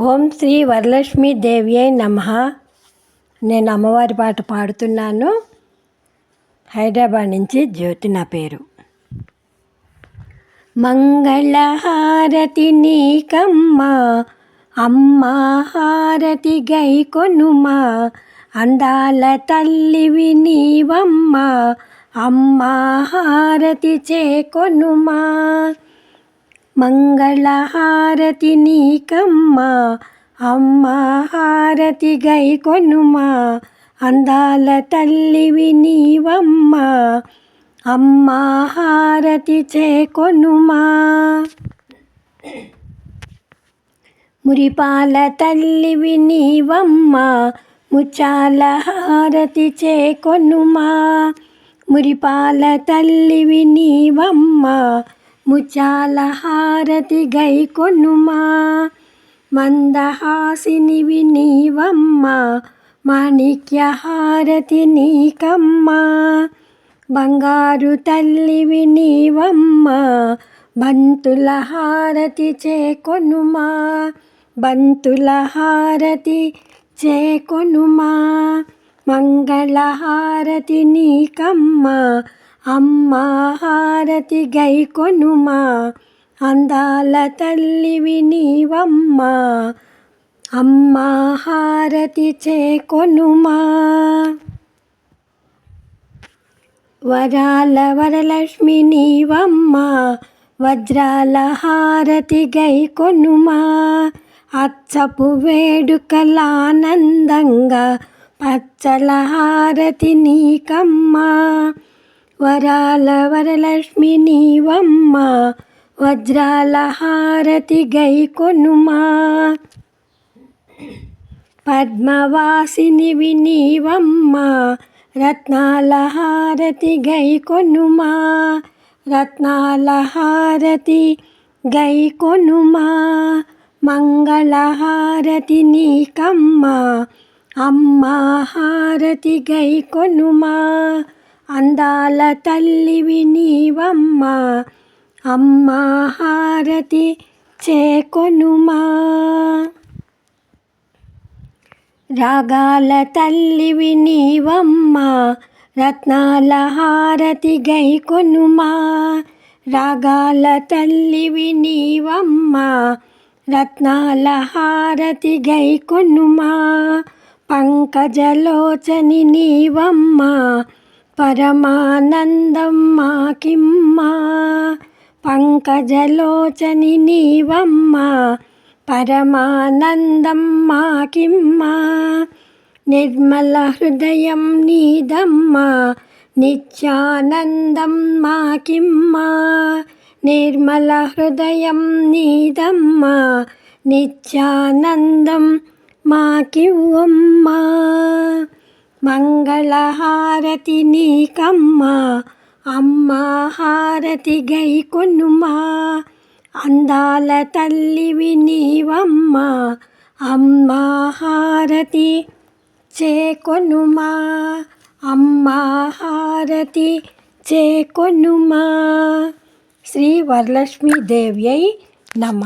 ఓం శ్రీ వరలక్ష్మీదేవి అయి నమ. నేను అమ్మవారి పాట పాడుతున్నాను. హైదరాబాద్ నుంచి జ్యోతి నా పేరు. మంగళహారతి నీకమ్మ అమ్మ హారతి గై కొనుమా అందాల తల్లివి నీవమ్మ అమ్మ హారతి చేకొనుమా మంగళహారతి నీకమ్మ అమ్మ హారతి గై కొనుమా అందాల తల్లివి నీవమ్మ అమ్మ హారతి చేకొనుమా. మురిపాల తల్లివి నీవమ్మ ముచ్చాల హారతి చేకొనుమా. మురిపాల తల్లివి నీవమ్మ ముచాల హారతి గై కొనుమా మందహాసినివి నీవమ్మ మాణిక్య హారతి నీకమ్మ బంగారు తల్లివి నీవమ్మ బంతుల హారతి చేకొనుమా బంతుల హారతి చేకొనుమా మంగళహారతి నీకమ్మ అమ్మ హారతి గై కొనుమా అందాల తల్లివి నీవమ్మ. అమ్మ హారతి చేకొనుమా వరాల వరలక్ష్మి నీవమ్మ వజ్రాల హారతి గై కొనుమా. అచ్చపు వేడుకలానందంగా పచ్చల హారతి నీకమ్మా. వరాల వరలక్ష్మి నీవమ్మ వజ్రాల హారతి గై కొనుమా. పద్మవాసిని వినీవమ్మ రత్నాల హారతి గై కొనుమా. రత్నాల హారతి గై కొనుమా. మంగళహారతి నీకమ్మ అమ్మ హారతి గై కొనుమా. అందాల తల్లివి నీవమ్మ అమ్మ హారతి చేకొనుమా. రాగాల తల్లివి నీవమ్మ రత్నాల హారతి గై కొనుమా రాగాల తల్లివి నీవమ్మ రత్నాల హారతి గైకొనుమా. పంకజలోచని నీవమ్మ పరమానందం మాకిమ్మా పంకజలోచని నీవమ్మా పరమానందం మాకిమ్మా నిర్మల హృదయం నీదమ్మా నిత్యానందం మాకిమ్మా నిర్మల హృదయం నీదమ్మా నిత్యానందం మాకివ్వమ్మా మంగళహారతి నీకమ్మ అమ్మ హారతి గై కొనుమా. అందాల తల్లివి నీవమ్మ అమ్మ హారతి చేకొనుమా అమ్మ హారతి చేకొనుమా శ్రీ వరలక్ష్మీదేవ్యై నమ.